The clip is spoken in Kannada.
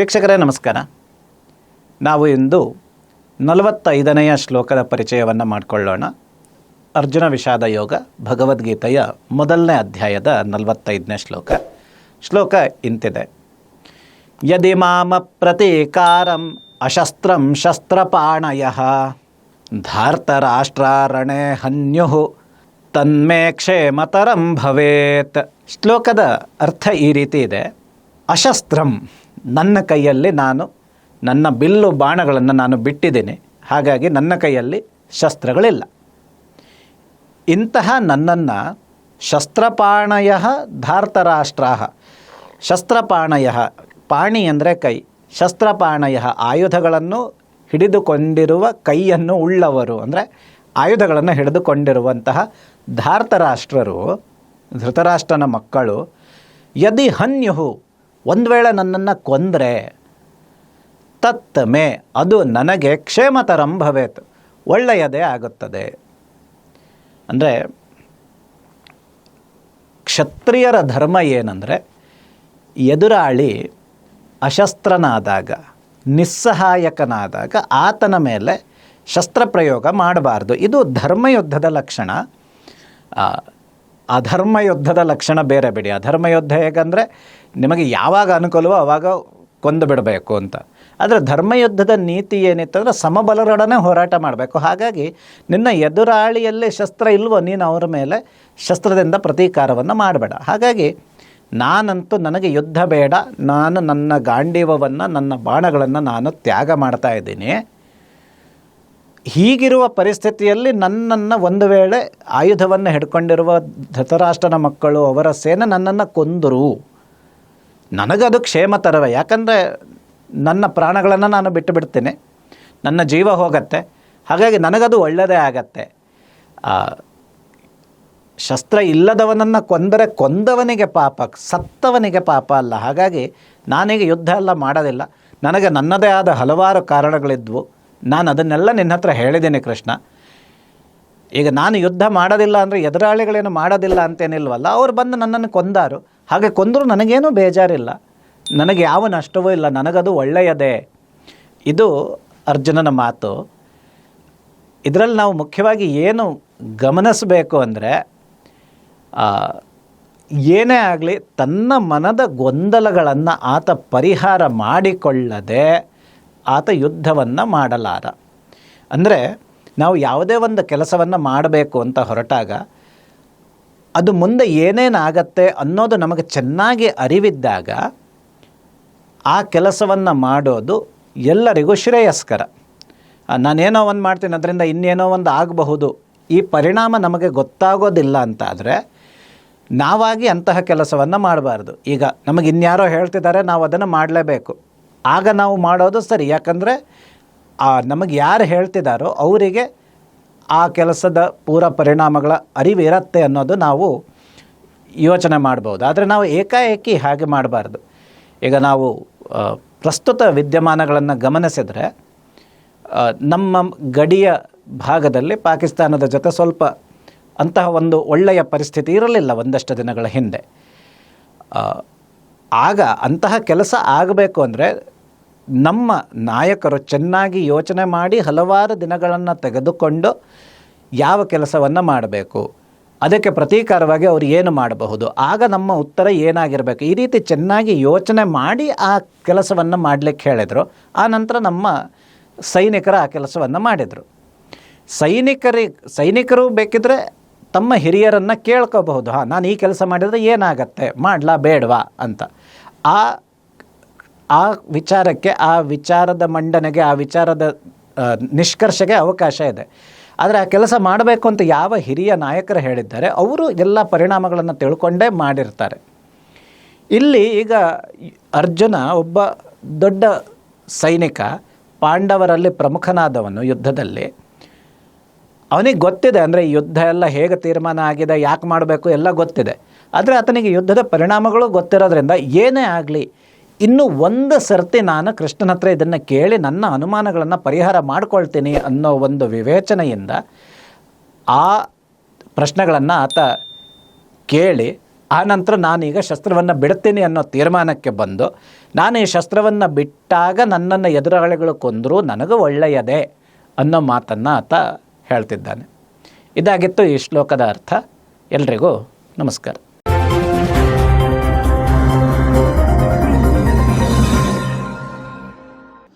ವೀಕ್ಷಕರೇ, ನಮಸ್ಕಾರ. ನಾವು ಇಂದು ನಲವತ್ತೈದನೆಯ ಶ್ಲೋಕದ ಪರಿಚಯವನ್ನು ಮಾಡಿಕೊಳ್ಳೋಣ. ಅರ್ಜುನ ವಿಷಾದ ಯೋಗ, ಭಗವದ್ಗೀತೆಯ ಮೊದಲನೇ ಅಧ್ಯಾಯದ ನಲವತ್ತೈದನೇ ಶ್ಲೋಕ. ಶ್ಲೋಕ ಇಂತಿದೆ. ಯದಿ ಮಾಮ ಪ್ರತೀಕಾರಂ ಅಶಸ್ತ್ರಂ ಶಸ್ತ್ರಪಾಣಯ, ಧಾರ್ತರಾಷ್ಟ್ರಾರಣೆ ಹನ್ಯು ತನ್ಮೇ ಕ್ಷೇಮತರಂ ಭವೇತ್. ಶ್ಲೋಕದ ಅರ್ಥ ಈ ರೀತಿ ಇದೆ. ಅಶಸ್ತ್ರಂ ನನ್ನ ಕೈಯಲ್ಲಿ ನಾನು ನನ್ನ ಬಿಲ್ಲು ಬಾಣಗಳನ್ನು ನಾನು ಬಿಟ್ಟಿದ್ದೇನೆ. ಹಾಗಾಗಿ ನನ್ನ ಕೈಯಲ್ಲಿ ಶಸ್ತ್ರಗಳಿಲ್ಲ. ಇಂತಹ ನನ್ನನ್ನು ಶಸ್ತ್ರಪಾಣಯ ಧಾರ್ತರಾಷ್ಟ್ರ ಶಸ್ತ್ರಪಾಣಯ ಪಾಣಿ ಅಂದರೆ ಕೈ. ಶಸ್ತ್ರಪಾಣಯ ಆಯುಧಗಳನ್ನು ಹಿಡಿದುಕೊಂಡಿರುವ ಕೈಯನ್ನು ಉಳ್ಳವರು ಅಂದರೆ ಆಯುಧಗಳನ್ನು ಹಿಡಿದುಕೊಂಡಿರುವಂತಹ ಧಾರ್ತರಾಷ್ಟ್ರರು, ಧೃತರಾಷ್ಟ್ರನ ಮಕ್ಕಳು, ಯದಿ ಹನ್ಯುಹು ಒಂದು ವೇಳೆ ನನ್ನನ್ನು ಕೊಂದರೆ ತತ್ ಮೇ ಅದು ನನಗೆ ಕ್ಷೇಮತರಂ ಭವೇತ್ ಒಳ್ಳೆಯದೇ ಆಗುತ್ತದೆ. ಅಂದರೆ ಕ್ಷತ್ರಿಯರ ಧರ್ಮ ಏನಂದರೆ ಎದುರಾಳಿ ಅಶಸ್ತ್ರನಾದಾಗ, ನಿಸ್ಸಹಾಯಕನಾದಾಗ ಆತನ ಮೇಲೆ ಶಸ್ತ್ರಪ್ರಯೋಗ ಮಾಡಬಾರ್ದು. ಇದು ಧರ್ಮಯುದ್ಧದ ಲಕ್ಷಣ. ಅಧರ್ಮಯುದ್ಧದ ಅಧರ್ಮ ಯುದ್ಧದ ಲಕ್ಷಣ ಬೇರೆ ಬಿಡಿ. ಅಧರ್ಮಯುದ್ಧ ಹೇಗಂದರೆ ನಿಮಗೆ ಯಾವಾಗ ಅನುಕೂಲವೋ ಆವಾಗ ಕೊಂದು ಬಿಡಬೇಕು ಅಂತ. ಆದರೆ ಧರ್ಮಯುದ್ಧದ ನೀತಿ ಏನಿತ್ತಂದರೆ ಸಮಬಲರೊಡನೆ ಹೋರಾಟ ಮಾಡಬೇಕು. ಹಾಗಾಗಿ ನಿನ್ನ ಎದುರಾಳಿಯಲ್ಲಿ ಶಸ್ತ್ರ ಇಲ್ವೋ ನೀನು ಅವರ ಮೇಲೆ ಶಸ್ತ್ರದಿಂದ ಪ್ರತೀಕಾರವನ್ನು ಮಾಡಬೇಡ. ಹಾಗಾಗಿ ನಾನಂತೂ ನನಗೆ ಯುದ್ಧ ಬೇಡ. ನಾನು ನನ್ನ ಗಾಂಡೀವವನ್ನು, ನನ್ನ ಬಾಣಗಳನ್ನು ನಾನು ತ್ಯಾಗ ಮಾಡ್ತಾ ಇದ್ದೀನಿ. ಹೀಗಿರುವ ಪರಿಸ್ಥಿತಿಯಲ್ಲಿ ನನ್ನನ್ನು ಒಂದು ವೇಳೆ ಆಯುಧವನ್ನು ಹಿಡ್ಕೊಂಡಿರುವ ಧೃತರಾಷ್ಟ್ರನ ಮಕ್ಕಳು, ಅವರ ಸೇನೆ ನನ್ನನ್ನು ಕೊಂದರು. ನನಗದು ಕ್ಷೇಮ ತರವೇ, ಯಾಕಂದರೆ ನನ್ನ ಪ್ರಾಣಗಳನ್ನು ನಾನು ಬಿಟ್ಟು ಬಿಡ್ತೇನೆ. ನನ್ನ ಜೀವ ಹೋಗತ್ತೆ. ಹಾಗಾಗಿ ನನಗದು ಒಳ್ಳೆಯದೇ ಆಗತ್ತೆ. ಶಸ್ತ್ರ ಇಲ್ಲದವನನ್ನು ಕೊಂದರೆ ಕೊಂದವನಿಗೆ ಪಾಪ, ಸತ್ತವನಿಗೆ ಪಾಪ ಅಲ್ಲ. ಹಾಗಾಗಿ ನಾನೀಗ ಯುದ್ಧ ಎಲ್ಲ ಮಾಡೋದಿಲ್ಲ. ನನಗೆ ನನ್ನದೇ ಆದ ಹಲವಾರು ಕಾರಣಗಳಿದ್ವು. ನಾನು ಅದನ್ನೆಲ್ಲ ನಿನ್ನ ಹತ್ರ ಹೇಳಿದ್ದೀನಿ ಕೃಷ್ಣ. ಈಗ ನಾನು ಯುದ್ಧ ಮಾಡೋದಿಲ್ಲ ಅಂದರೆ ಎದುರಾಳಿಗಳೇನು ಮಾಡೋದಿಲ್ಲ ಅಂತೇನಿಲ್ವಲ್ಲ, ಅವ್ರು ಬಂದು ನನ್ನನ್ನು ಕೊಂದಾರು. ಹಾಗೆ ಕೊಂದರೂ ನನಗೇನೂ ಬೇಜಾರಿಲ್ಲ. ನನಗೆ ಯಾವ ನಷ್ಟವೂ ಇಲ್ಲ, ನನಗದು ಒಳ್ಳೆಯದೇ. ಇದು ಅರ್ಜುನನ ಮಾತು. ಇದರಲ್ಲಿ ನಾವು ಮುಖ್ಯವಾಗಿ ಏನು ಗಮನಿಸಬೇಕು ಅಂದರೆ ಏನೇ ಆಗಲಿ ತನ್ನ ಮನದ ಗೊಂದಲಗಳನ್ನು ಆತ ಪರಿಹಾರ ಮಾಡಿಕೊಳ್ಳದೆ ಆತ ಯುದ್ಧವನ್ನು ಮಾಡಲಾರ ಅಂದರೆ ನಾವು ಯಾವುದೇ ಒಂದು ಕೆಲಸವನ್ನು ಮಾಡಬೇಕು ಅಂತ ಹೊರಟಾಗ ಅದು ಮುಂದೆ ಏನೇನಾಗತ್ತೆ ಅನ್ನೋದು ನಮಗೆ ಚೆನ್ನಾಗಿ ಅರಿವಿದ್ದಾಗ ಆ ಕೆಲಸವನ್ನು ಮಾಡೋದು ಎಲ್ಲರಿಗೂ ಶ್ರೇಯಸ್ಕರ. ನಾನೇನೋ ಒಂದು ಮಾಡ್ತೀನಿ, ಅದರಿಂದ ಇನ್ನೇನೋ ಒಂದು ಆಗಬಹುದು. ಈ ಪರಿಣಾಮ ನಮಗೆ ಗೊತ್ತಾಗೋದಿಲ್ಲ ಅಂತಾದರೆ ನಾವಾಗಿ ಅಂತಹ ಕೆಲಸವನ್ನು ಮಾಡಬಾರ್ದು. ಈಗ ನಮಗೆ ಇನ್ಯಾರೋ ಹೇಳ್ತಿದ್ದಾರೆ, ನಾವು ಅದನ್ನು ಮಾಡಲೇಬೇಕು. ಆಗ ನಾವು ಮಾಡೋದು ಸರಿ, ಯಾಕಂದರೆ ನಮಗೆ ಯಾರು ಹೇಳ್ತಿದ್ದಾರೋ ಅವರಿಗೆ ಆ ಕೆಲಸದ ಪೂರ ಪರಿಣಾಮಗಳ ಅರಿವಿರತ್ತೆ ಅನ್ನೋದು ನಾವು ಯೋಚನೆ ಮಾಡ್ಬೋದು. ಆದರೆ ನಾವು ಏಕಾಏಕಿ ಹಾಗೆ ಮಾಡಬಾರ್ದು. ಈಗ ನಾವು ಪ್ರಸ್ತುತ ವಿದ್ಯಮಾನಗಳನ್ನು ಗಮನಿಸಿದರೆ ನಮ್ಮ ಗಡಿಯ ಭಾಗದಲ್ಲಿ ಪಾಕಿಸ್ತಾನದ ಜೊತೆ ಸ್ವಲ್ಪ ಅಂತಹ ಒಂದು ಒಳ್ಳೆಯ ಪರಿಸ್ಥಿತಿ ಇರಲಿಲ್ಲ ಒಂದಷ್ಟು ದಿನಗಳ ಹಿಂದೆ. ಆಗ ಅಂತಹ ಕೆಲಸ ಆಗಬೇಕು ಅಂದರೆ ನಮ್ಮ ನಾಯಕರು ಚೆನ್ನಾಗಿ ಯೋಚನೆ ಮಾಡಿ ಹಲವಾರು ದಿನಗಳನ್ನು ತೆಗೆದುಕೊಂಡು ಯಾವ ಕೆಲಸವನ್ನು ಮಾಡಬೇಕು. ಅದಕ್ಕೆ ಪ್ರತೀಕಾರವಾಗಿ ಅವರು ಏನು ಮಾಡಬಹುದು. ಆಗ ನಮ್ಮ ಉತ್ತರ ಏನಾಗಿರಬೇಕು. ಈ ರೀತಿ ಚೆನ್ನಾಗಿ ಯೋಚನೆ ಮಾಡಿ ಆ ಕೆಲಸವನ್ನು ಮಾಡಲಿಕ್ಕೆ ಹೇಳಿದರು. ಆ ನಂತರ ನಮ್ಮ ಸೈನಿಕರು ಆ ಕೆಲಸವನ್ನು ಮಾಡಿದರು. ಸೈನಿಕರಿ, ಸೈನಿಕರು ಬೇಕಿದ್ರೆ ತಮ್ಮ ಹಿರಿಯರನ್ನು ಕೇಳ್ಕೋಬಹುದು. ಹಾಂ, ನಾನು ಈ ಕೆಲಸ ಮಾಡಿದರೆ ಏನಾಗತ್ತೆ? ಮಾಡಲಾ ಬೇಡವಾ ಅಂತ. ಆ ಆ ವಿಚಾರಕ್ಕೆ, ಆ ವಿಚಾರದ ಮಂಡನೆಗೆ, ಆ ವಿಚಾರದ ನಿಷ್ಕರ್ಷೆಗೆ ಅವಕಾಶ ಇದೆ. ಆದರೆ ಆ ಕೆಲಸ ಮಾಡಬೇಕು ಅಂತ ಯಾವ ಹಿರಿಯ ನಾಯಕರು ಹೇಳಿದ್ದಾರೆ, ಅವರು ಎಲ್ಲ ಪರಿಣಾಮಗಳನ್ನು ತಿಳ್ಕೊಂಡೇ ಮಾಡಿರ್ತಾರೆ. ಇಲ್ಲಿ ಈಗ ಅರ್ಜುನ ಒಬ್ಬ ದೊಡ್ಡ ಸೈನಿಕ, ಪಾಂಡವರಲ್ಲಿ ಪ್ರಮುಖನಾದವನು ಯುದ್ಧದಲ್ಲಿ. ಅವನಿಗೆ ಗೊತ್ತಿದೆ ಅಂದರೆ ಯುದ್ಧ ಎಲ್ಲ ಹೇಗೆ ತೀರ್ಮಾನ ಆಗಿದೆ, ಯಾಕೆ ಮಾಡಬೇಕು, ಎಲ್ಲ ಗೊತ್ತಿದೆ. ಆದರೆ ಆತನಿಗೆ ಯುದ್ಧದ ಪರಿಣಾಮಗಳು ಗೊತ್ತಿರೋದ್ರಿಂದ ಏನೇ ಆಗಲಿ ಇನ್ನು ಒಂದು ಸರ್ತಿ ನಾನು ಕೃಷ್ಣನ ಹತ್ರ ಇದನ್ನು ಕೇಳಿ ನನ್ನ ಅನುಮಾನಗಳನ್ನು ಪರಿಹಾರ ಮಾಡಿಕೊಳ್ತೀನಿ ಅನ್ನೋ ಒಂದು ವಿವೇಚನೆಯಿಂದ ಆ ಪ್ರಶ್ನೆಗಳನ್ನು ಆತ ಕೇಳಿ, ಆ ನಂತರ ನಾನೀಗ ಶಸ್ತ್ರವನ್ನು ಬಿಡ್ತೀನಿ ಅನ್ನೋ ತೀರ್ಮಾನಕ್ಕೆ ಬಂದು, ನಾನು ಈ ಶಸ್ತ್ರವನ್ನು ಬಿಟ್ಟಾಗ ನನ್ನನ್ನು ಎದುರಾಳಿಗಳು ಕೊಂದರೂ ನನಗೂ ಒಳ್ಳೆಯದೇ ಅನ್ನೋ ಮಾತನ್ನು ಆತ ಹೇಳ್ತಿದ್ದಾನೆ. ಇದಾಗಿತ್ತು ಈ ಶ್ಲೋಕದ ಅರ್ಥ. ಎಲ್ರಿಗೂ ನಮಸ್ಕಾರ.